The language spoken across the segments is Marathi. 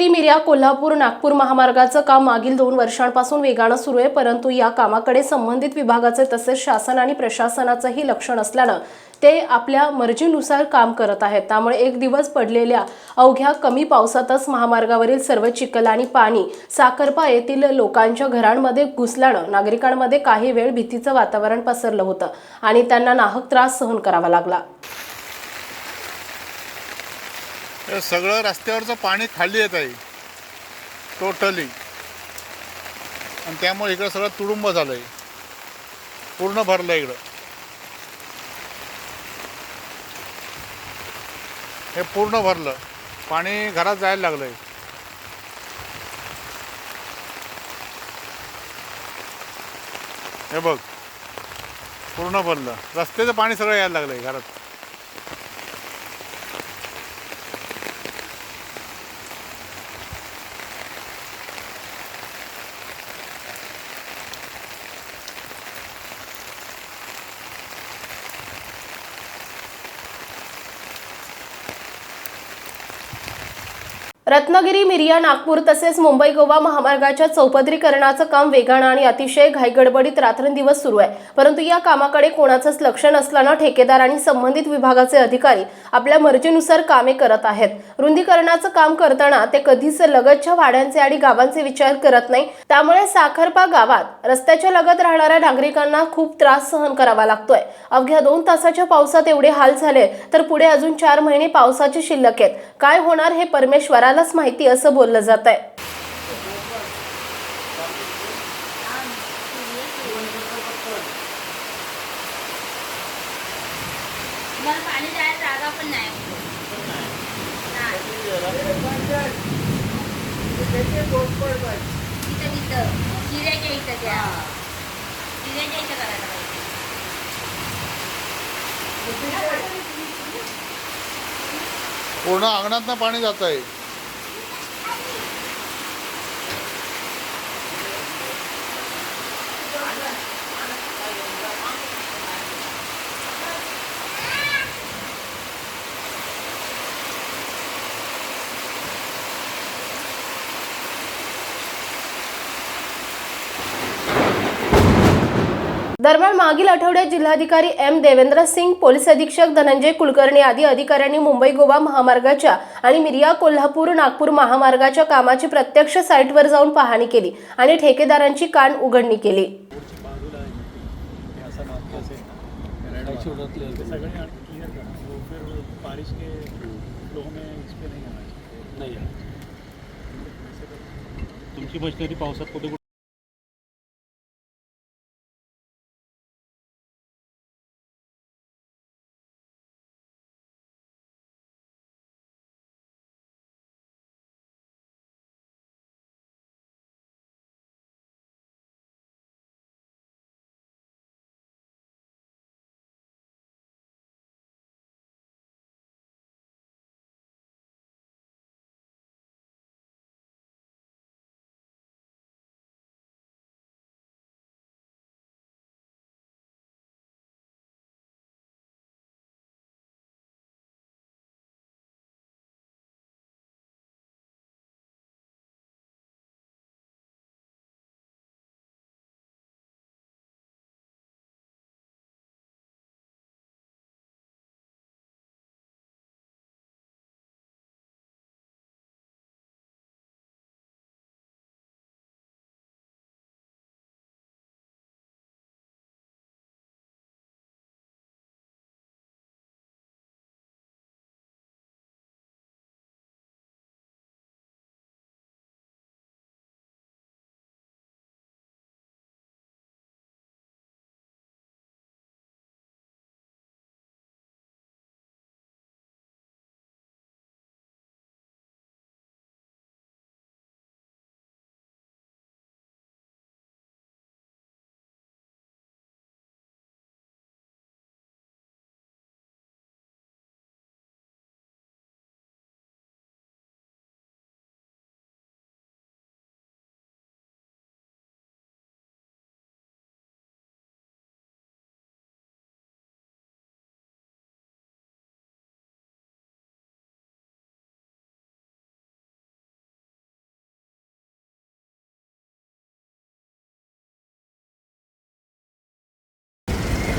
रत्नागिरी मिऱ्या कोल्हापूर नागपूर महामार्गाचं काम मागील दोन वर्षांपासून वेगानं सुरू आहे परंतु या कामाकडे संबंधित विभागाचे तसेच शासन आणि प्रशासनाचंही लक्ष नसल्यानं ते आपल्या मर्जीनुसार काम करत आहेत. त्यामुळे एक दिवस पडलेल्या अवघ्या कमी पावसातच महामार्गावरील सर्व चिखल आणि पाणी साखरपा येथील लोकांच्या घरांमध्ये घुसल्यानं नागरिकांमध्ये काही वेळ भीतीचं वातावरण पसरलं होतं आणि त्यांना नाहक त्रास सहन करावा लागला. हे सगळं रस्त्यावरचं पाणी खाली येत आहे. टोटली आणि त्यामुळे इकडं सगळं तुडुंब झालं आहे पूर्ण भरलं इकडं. हे पूर्ण भरलं. पाणी घरात जायला लागलं आहे हे बघ. पूर्ण भरलं. रस्त्याचं पाणी सगळं यायला लागलं आहे घरात. रत्नागिरी मिरिया नागपूर तसेच मुंबई गोवा महामार्गाच्या चौपदरीकरणाचं काम वेगानं आणि अतिशय घाईगडबडीत रात्रंदिवस सुरू आहे. परंतु या कामाकडे कोणाचंच लक्ष नसल्यानं ठेकेदार आणि संबंधित विभागाचे अधिकारी आपल्या मर्जीनुसार कामे करत आहेत. रुंदीकरणाचं काम करताना ते कधीच लगतच्या वाड्यांचे आणि गावांचे विचार करत नाही. त्यामुळे साखरपा गावात रस्त्याच्या लगत राहणाऱ्या नागरिकांना खूप त्रास सहन करावा लागतोय. अवघ्या दोन तासाच्या पावसात एवढे हाल झाले तर पुढे अजून चार महिने पावसाचे शिल्लक आहेत. काय होणार हे परमेश्वरालाच माहिती असं बोललं जात आहे. मला पाणी जायला जागा पण दरम्यान मागील आठवड्यात जिल्हाधिकारी एम देवेंद्र सिंग पोलीस अधीक्षक धनंजय कुलकर्णी आदी अधिकाऱ्यांनी मुंबई गोवा महामार्गाच्या आणि मिरिया कोल्हापूर नागपूर महामार्गाच्या कामाची प्रत्यक्ष साईटवर जाऊन पाहणी केली आणि ठेकेदारांची कान उघडणी केली. तुमची मशिनरी पावसात कुठे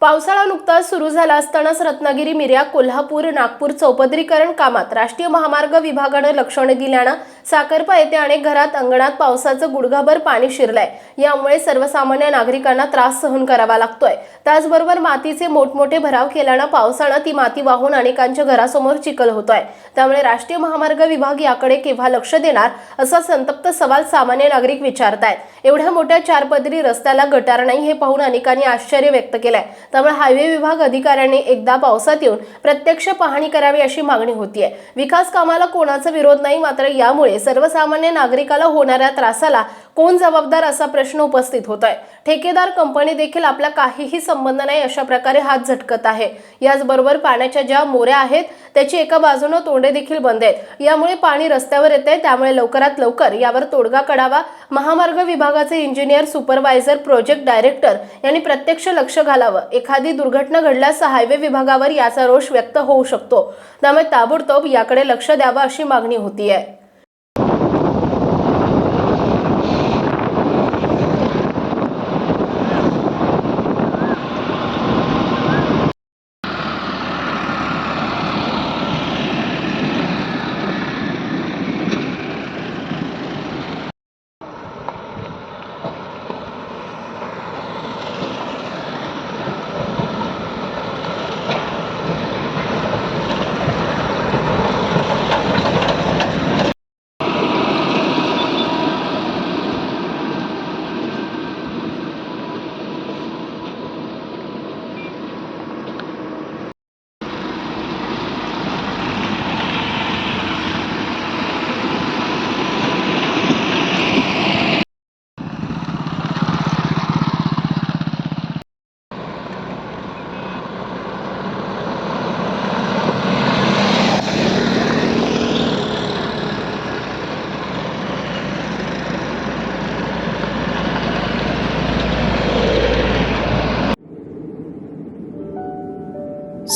पावसाळा नुकताच सुरू झाला असतानाच रत्नागिरी मिर्या कोल्हापूर नागपूर चौपदरीकरण कामात राष्ट्रीय महामार्ग विभागानं लक्ष न दिल्यानं साखरपा येथे अनेक घरात अंगणात पावसाचं गुडघाभर पाणी शिरलंय. यामुळे सर्वसामान्य नागरिकांना त्रास सहन करावा लागतोय. त्याचबरोबर मातीचे मोठमोठे भराव केल्यानं पावसानं ती माती वाहून अनेकांच्या घरासमोर चिखल होतोय. त्यामुळे राष्ट्रीय महामार्ग विभाग याकडे केव्हा लक्ष देणार असा संतप्त सवाल सामान्य नागरिक विचारतायत. एवढ्या मोठ्या चारपदरी रस्त्याला गटार नाही हे पाहून अनेकांनी आश्चर्य व्यक्त केलंय. त्यामुळे हायवे विभाग अधिकाऱ्यांनी एकदा पावसात येऊन प्रत्यक्ष पाहणी करावी अशी मागणी होतीये. विकास कामाला कोणाचा विरोध नाही मात्र यामुळे सर्वसामान्य नागरिकाला होणाऱ्या त्रासाला कोण जबाबदार असा प्रश्न उपस्थित होत आहे ठेकेदार कंपनी देखील आपला काहीही संबंध नाही अशा प्रकारे हात झटकत आहे. याचबरोबर पाण्याच्या ज्या मोऱ्या आहेत त्याची एका बाजूनं तोंडे देखील बंद आहेत. यामुळे पाणी रस्त्यावर येते त्यामुळे लवकरात लवकर यावर तोडगा काढावा. महामार्ग विभागाचे इंजिनियर सुपरवायझर प्रोजेक्ट डायरेक्टर यांनी प्रत्यक्ष लक्ष घालावं. एखादी दुर्घटना घडल्यास हायवे विभागावर याचा रोष व्यक्त होऊ शकतो. त्यामुळे ताबडतोब याकडे लक्ष द्यावं अशी मागणी होती आहे